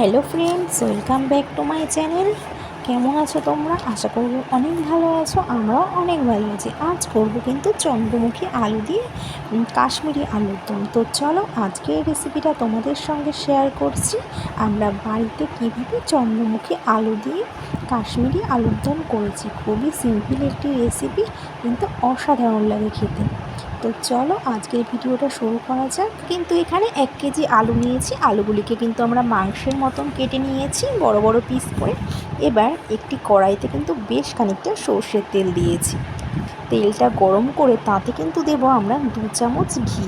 Hello friends, welcome back to my channel. কেমন আছো তোমরা? আশা করব অনেক ভালো আছো, আমরাও অনেক ভালো আছি। আজ করব কিন্তু চন্দ্রমুখী আলু দিয়ে কাশ্মীরি আলুর দম। তো চলো আজকে এই রেসিপিটা তোমাদের সঙ্গে শেয়ার করছি। আমরা বাড়িতে কীভাবে চন্দ্রমুখী আলু দিয়ে কাশ্মীরি আলুর দম করেছি। খুবই সিম্পল একটি রেসিপি কিন্তু অসাধারণ লাগে খেতে। তো চলো আজকের ভিডিওটা শুরু করা যাক। কিন্তু এখানে এক কেজি আলু নিয়েছি। আলুগুলিকে কিন্তু আমরা মাংসের মতন কেটে নিয়েছি বড় বড় পিস করে। এবার একটি কড়াইতে কিন্তু বেশ খানিকটা সর্ষের তেল দিয়েছি। তেলটা গরম করে তাতে কিন্তু দেব আমরা দু চামচ ঘি।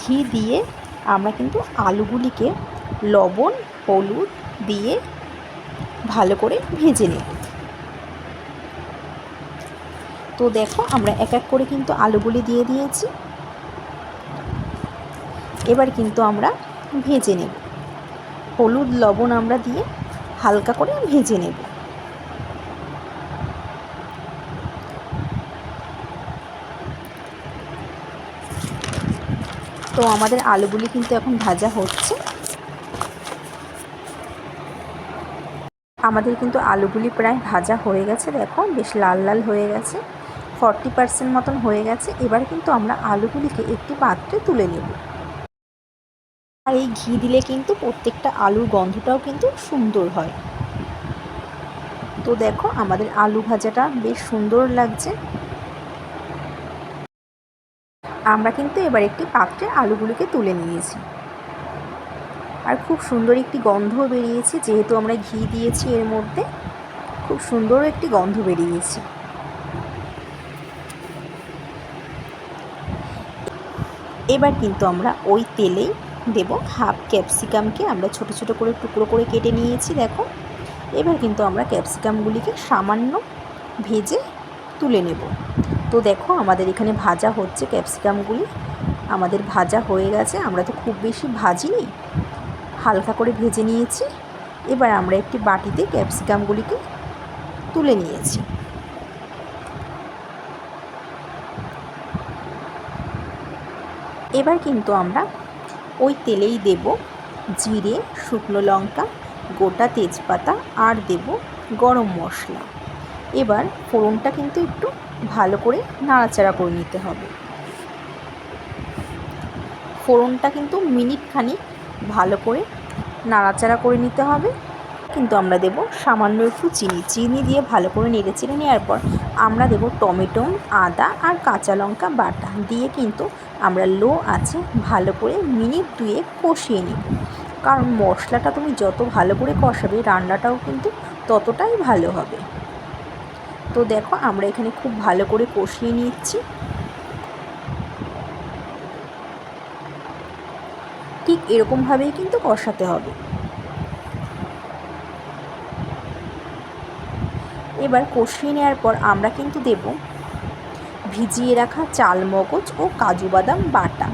ঘি দিয়ে আমরা কিন্তু আলুগুলিকে লবণ, হলুদ দিয়ে ভালো করে ভেজে নেব। তো দেখো, আমরা এক এক করে কিন্তু আলুগুলি দিয়ে দিয়েছি। এবার কিন্তু আমরা ভেজে নেব। হলুদ, লবণ আমরা দিয়ে হালকা করে ভেজে নেব। তো আমাদের আলুগুলি কিন্তু এখন ভাজা হচ্ছে। আমাদের কিন্তু আলুগুলি প্রায় ভাজা হয়ে গেছে, দেখো, বেশ লাল লাল হয়ে গেছে। ফর্টি পার্সেন্ট মতন হয়ে গেছে, এবার কিন্তু আমরা আলুগুলিকে একটি পাত্রে তুলে নেব। আর এই ঘি দিলে কিন্তু প্রত্যেকটা আলুর গন্ধটাও কিন্তু সুন্দর হয়। তো দেখো, আমাদের আলু ভাজাটা বেশ সুন্দর লাগছে। আমরা কিন্তু এবার একটি পাত্রে আলুগুলিকে তুলে নিয়েছি। আর খুব সুন্দর একটি গন্ধও বেরিয়েছে, যেহেতু আমরা ঘি দিয়েছি এর মধ্যে, খুব সুন্দর একটি গন্ধ বেরিয়েছে। এবার কিন্তু আমরা ওই তেলেই দেব হাফ ক্যাপসিকামকে আমরা ছোট ছোট করে টুকরো করে কেটে নিয়েছি, দেখো। এবার কিন্তু আমরা ক্যাপসিকামগুলিকে সামান্য ভেজে তুলে নেব। তো দেখো, আমাদের এখানে ভাজা হচ্ছে ক্যাপসিকামগুলি আমাদের ভাজা হয়ে গেছে। আমরা তো খুব বেশি ভাজিনি। হালকা করে ভেজে নিয়েছি। এবার আমরা একটি বাটিতে ক্যাপসিকামগুলিকে তুলে নিয়েছি। এবার কিন্তু আমরা ওই তেলেই দেব জিরে, শুকনো লঙ্কা, গোটা তেজপাতা আর দেব গরম মশলা। এবার ফোড়নটা কিন্তু একটু ভালো করে নাড়াচাড়া করে নিতে হবে। ফোড়নটা কিন্তু মিনিট খানিক ভালো করে নাড়াচাড়া করে নিতে হবে। কিন্তু আমরা দেব সামান্য একটু চিনি। চিনি দিয়ে ভালো করে নেড়ে চেড়ে নেওয়ার পর আমরা দেব টমেটো, আদা আর কাঁচা লঙ্কা বাটা। দিয়ে কিন্তু আমরা লো আছে ভালো করে মিনিট দুয়ে কষিয়ে নিব। কারণ মশলাটা তুমি যত ভালো করে কষাবে, রান্নাটাও কিন্তু ততটাই ভালো হবে। তো দেখো, আমরা এখানে খুব ভালো করে কষিয়ে নিচ্ছি। ঠিক এরকমভাবেই কিন্তু কষাতে হবে। এবার কষিয়ে নেওয়ার পর আমরা কিন্তু দেব ভিজিয়ে রাখা চাল মগজ ও কাজু বাদাম বাটা।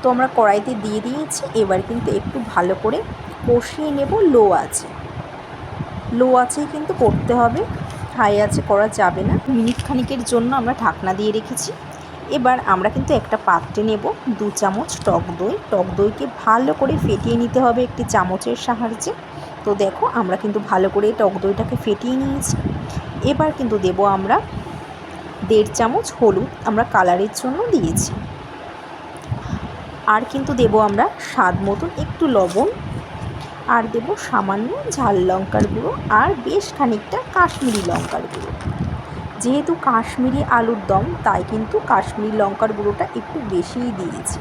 তো আমরা কড়াইতে দিয়ে দিয়েছি, এবার কিন্তু একটু ভালো করে কষিয়ে নেব লো আছে লো আছেই কিন্তু করতে হবে, হাই আছে করা যাবে না। মিনিট খানিকের জন্য আমরা ঢাকনা দিয়ে রেখেছি। এবার আমরা কিন্তু একটা পাত্রে নেব দু চামচ টক দই। টক দইকে ভালো করে ফেটিয়ে নিতে হবে একটি চামচের সাহায্যে। তো দেখো, আমরা কিন্তু ভালো করে টক দইটাকে ফেটিয়ে নিয়েছি। এবার কিন্তু দেব আমরা দেড় চামচ হলুদ আমরা কালারের জন্য দিয়েছি। আর কিন্তু দেব আমরা স্বাদ মতন একটু লবণ। আর দেব সামান্য ঝাল লঙ্কার গুঁড়ো আর বেশ খানিকটা কাশ্মীরি লঙ্কার গুঁড়ো। যেহেতু কাশ্মীরি আলুর দম, তাই কিন্তু কাশ্মীরি লঙ্কার গুঁড়োটা একটু বেশিই দিয়েছি।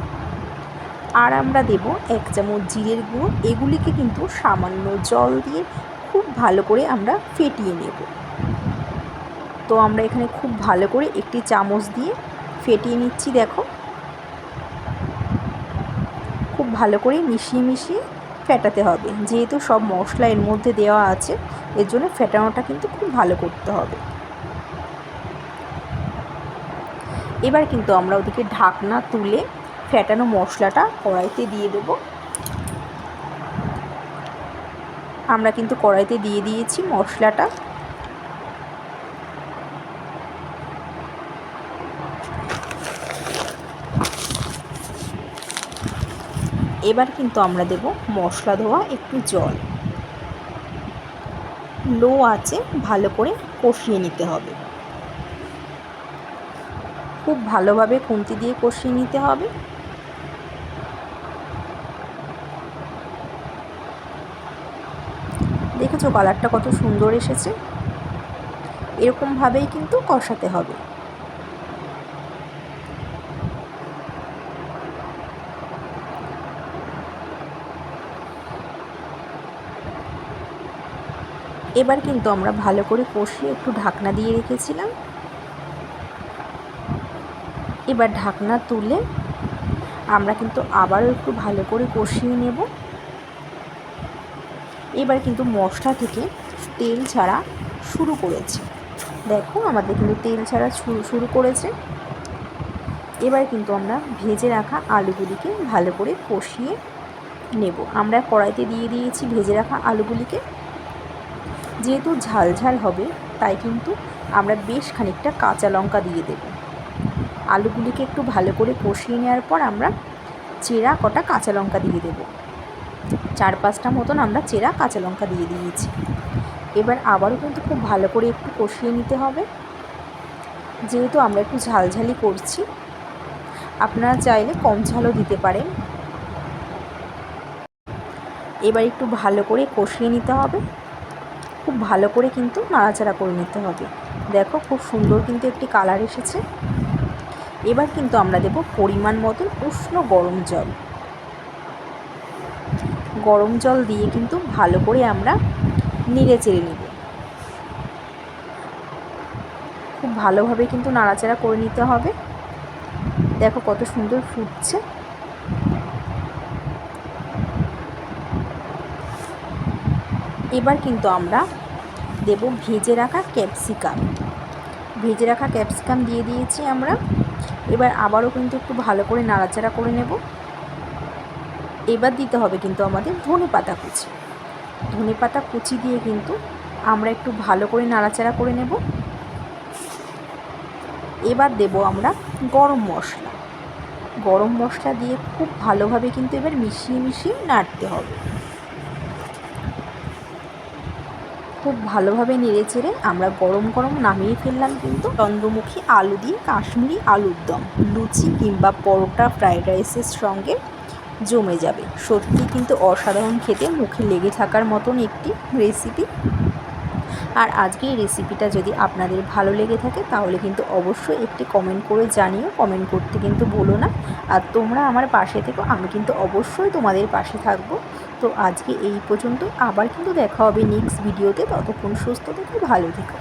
আর আমরা দেব এক চামচ জিরের গুঁড়ো। এগুলিকে কিন্তু সামান্য জল দিয়ে খুব ভালো করে আমরা ফেটিয়ে নেব। তো আমরা এখানে খুব ভালো করে একটি চামচ দিয়ে ফেটিয়ে নিচ্ছি, দেখো। খুব ভালো করে মিশিয়ে মিশিয়ে ফেটাতে হবে। যেহেতু সব মশলা এর মধ্যে দেওয়া আছে, এর জন্য ফেটানোটা কিন্তু খুব ভালো করতে হবে। এবার কিন্তু আমরা ওদিকে ঢাকনা তুলে ফেটানো মশলাটা কড়াইতে দিয়ে দেব। আমরা কিন্তু কড়াইতে দিয়ে দিয়েছি মশলাটা। এবার কিন্তু আমরা দেব মশলা ধোয়া একটু জল। লো আছে ভালো করে কষিয়ে নিতে হবে। খুব ভালোভাবে খুন্তি দিয়ে কষিয়ে নিতে হবে। দেখেছ কালারটা কত সুন্দর এসেছে? এরকমভাবেই কিন্তু কষাতে হবে। এবার কিন্তু আমরা ভালো করে কষিয়ে একটু ঢাকনা দিয়ে রেখেছিলাম। এবার ঢাকনা তুলে আমরা কিন্তু আবারও একটু ভালো করে কষিয়ে নেব। এবার কিন্তু মশলা থেকে তেল ছাড়া শুরু করেছে। দেখো আমাদের কিন্তু তেল ছাড়া শুরু করেছে। এবার কিন্তু আমরা ভেজে রাখা আলুগুলিকে ভালো করে কষিয়ে নেব। আমরা কড়াইতে দিয়ে দিয়েছি ভেজে রাখা আলুগুলিকে। যেহেতু ঝাল ঝাল হবে, তাই কিন্তু আমরা বেশ খানিকটা কাঁচা লঙ্কা দিয়ে দেব। আলুগুলিকে একটু ভালো করে কষিয়ে নেওয়ার পর আমরা চেরা কটা কাঁচা লঙ্কা দিয়ে দেব। চার পাঁচটা মতন আমরা চেরা কাঁচা লঙ্কা দিয়ে দিয়েছি। এবার আবারও কিন্তু খুব ভালো করে একটু কষিয়ে নিতে হবে। যেহেতু আমরা একটু ঝালঝালি করছি, আপনারা চাইলে কম ঝালও দিতে পারেন। এবার একটু ভালো করে কষিয়ে নিতে হবে। খুব ভালো করে কিন্তু নাড়াচাড়া করে নিতে হবে। দেখো খুব সুন্দর কিন্তু একটি কালার এসেছে। এবার কিন্তু আমরা দেব পরিমাণ মতন উষ্ণ গরম জল। গরম জল দিয়ে কিন্তু ভালো করে আমরা নেড়ে চেড়ে নেব। খুব ভালোভাবে কিন্তু নাড়াচাড়া করে নিতে হবে। দেখো কত সুন্দর ফুটছে। এবার কিন্তু আমরা দেব ভেজে রাখা ক্যাপসিকাম। ভেজে রাখা ক্যাপসিকাম দিয়ে দিয়েছি আমরা। এবার আবারও কিন্তু একটু ভালো করে নাড়াচাড়া করে নেব। এবার দিতে হবে কিন্তু আমাদের ধনে পাতা কুচি। ধনে পাতা কুচি দিয়ে কিন্তু আমরা একটু ভালো করে নাড়াচাড়া করে নেব। এবার দেব আমরা গরম মশলা। গরম মশলা দিয়ে খুব ভালোভাবে কিন্তু এবার মিশিয়ে মিশিয়ে নাড়তে হবে। খুব ভালোভাবে নেড়ে চেড়ে আমরা গরম গরম নামিয়ে ফেললাম কিন্তু চন্দ্রমুখী আলু দিয়ে কাশ্মীরি আলুর দম, লুচি কিংবা পরোটা ফ্রায়েড রাইসের সঙ্গে জমে যাবে। সত্যি কিন্তু অসাধারণ খেতে মুখে লেগে থাকার মতন একটি রেসিপি আর আজকে এই রেসিপিটা যদি আপনাদের ভালো লেগে থাকে, তাহলে কিন্তু অবশ্যই একটি কমেন্ট করে জানিও। কমেন্ট করতে কিন্তু বলো না। আর তোমরা আমার পাশে থেকো, আমি কিন্তু অবশ্যই তোমাদের পাশে থাকব। তো আজকে এই পর্যন্ত, আবার কিন্তু দেখা হবে নেক্সট ভিডিওতে ততক্ষণ সুস্থ থেকো, ভালো থেকো।